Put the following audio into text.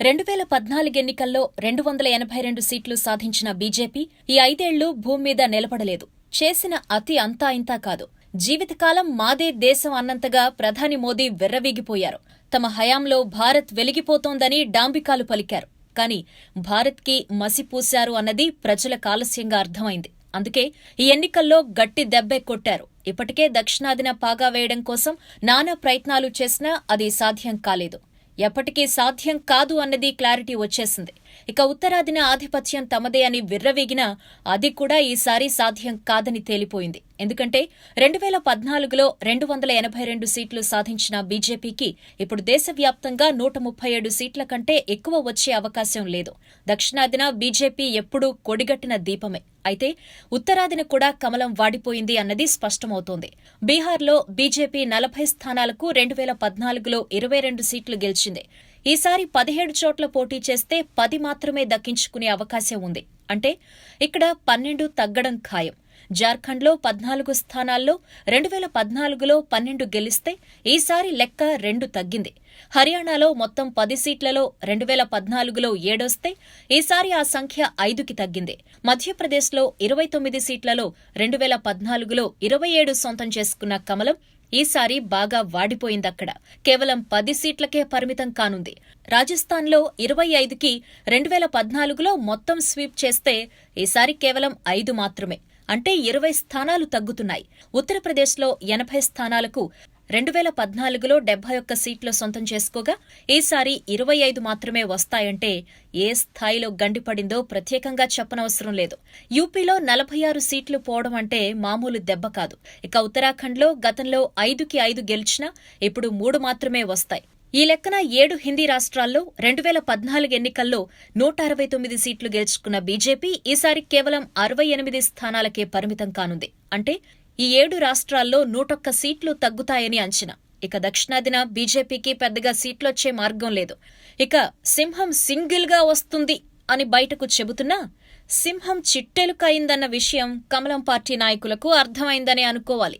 రెండు వేల పద్నాలుగు ఎన్నికల్లో రెండు వందల ఎనభై రెండు సీట్లు సాధించిన బీజేపీ ఈ ఐదేళ్ళు భూమి మీద నిలబడలేదు. చేసిన అతి అంతా ఇంతా కాదు. జీవితకాలం మాదే దేశం అన్నంతగా ప్రధాని మోదీ వెర్రవీగిపోయారు. తమ హయాంలో భారత్ వెలిగిపోతోందని డాంబికాలు పలికారు. కాని భారత్కి మసిపూశారు అన్నది ప్రజల కాలస్యంగా అర్థమైంది. అందుకే ఈ ఎన్నికల్లో గట్టి దెబ్బే కొట్టారు. ఇప్పటికే దక్షిణాదిన పాగా వేయడం కోసం నానా ప్రయత్నాలు చేసినా అది సాధ్యం కాలేదు. ఎప్పటికీ సాధ్యం కాదు అన్నది క్లారిటీ వచ్చేసింది. ఇక ఉత్తరాదిన ఆధిపత్యం తమదే అని విర్రవీగినా అది కూడా ఈసారి సాధ్యం కాదని తేలిపోయింది. ఎందుకంటే రెండు వేల పద్నాలుగులో రెండు వందల ఎనభై రెండు సీట్లు సాధించిన బీజేపీకి ఇప్పుడు దేశవ్యాప్తంగా నూట ముప్పై ఏడు సీట్ల కంటే ఎక్కువ వచ్చే అవకాశం లేదు. దక్షిణాదిన బీజేపీ ఎప్పుడూ కొడిగట్టిన దీపమే. అయితే ఉత్తరాదిన కూడా కమలం వాడిపోయింది అన్నది స్పష్టమవుతోంది. బీహార్లో బీజేపీ నలభై స్థానాలకు రెండు వేల పద్నాలుగులో ఇరవై రెండు సీట్లు గెలిచింది. ఈసారి పదిహేడు చోట్ల పోటీ చేస్తే పది మాత్రమే దక్కించుకునే అవకాశం ఉంది. అంటే ఇక్కడ పన్నెండు తగ్గడం ఖాయం. జార్ఖండ్లో పద్నాలుగు స్థానాల్లో రెండు వేల పద్నాలుగులో పన్నెండు గెలిస్తే ఈసారి లెక్క రెండు తగ్గింది. హర్యానాలో మొత్తం పది సీట్లలో రెండు వేల పద్నాలుగులో ఏడొస్తే ఈసారి ఆ సంఖ్య ఐదుకి తగ్గింది. మధ్యప్రదేశ్లో ఇరవై తొమ్మిది సీట్లలో రెండు వేల పద్నాలుగులో ఇరవై ఏడు సొంతం చేసుకున్న కమలం ఈసారి బాగా వాడిపోయిందక్కడ. కేవలం పది సీట్లకే పరిమితం కానుంది. రాజస్థాన్లో ఇరవై ఐదుకి రెండు వేల పద్నాలుగులో మొత్తం స్వీప్ చేస్తే ఈసారి కేవలం ఐదు మాత్రమే. అంటే ఇరవై స్థానాలు తగ్గుతున్నాయి. ఉత్తరప్రదేశ్లో ఎనభై స్థానాలకు రెండు వేల పద్నాలుగులో డెబ్బై ఒక్క సీట్లు సొంతం చేసుకోగా ఈసారి ఇరవై ఐదు మాత్రమే వస్తాయంటే ఏ స్థాయిలో గండిపడిందో ప్రత్యేకంగా చెప్పనవసరం లేదు. యూపీలో నలభై ఆరు సీట్లు పోవడం అంటే మామూలు దెబ్బ కాదు. ఇక ఉత్తరాఖండ్లో గతంలో ఐదుకి ఐదు గెలిచినా ఇప్పుడు మూడు మాత్రమే వస్తాయి. ఈ లెక్కన ఏడు హిందీ రాష్ట్రాల్లో రెండు వేల పద్నాలుగు ఎన్నికల్లో నూట అరవై తొమ్మిది సీట్లు గెలుచుకున్న బీజేపీ ఈసారి కేవలం అరవై ఎనిమిది స్థానాలకే పరిమితం కానుంది. అంటే ఈ ఏడు రాష్ట్రాల్లో నూటొక్క సీట్లు తగ్గుతాయని అంచనా. ఇక దక్షిణాదిన బీజేపీకి పెద్దగా సీట్లొచ్చే మార్గం లేదు. ఇక సింహం సింగిల్గా వస్తుంది అని బయటకు చెబుతున్నా సింహం చిట్టెలుకయిందన్న విషయం కమలం పార్టీ నాయకులకు అర్థమైందని అనుకోవాలి.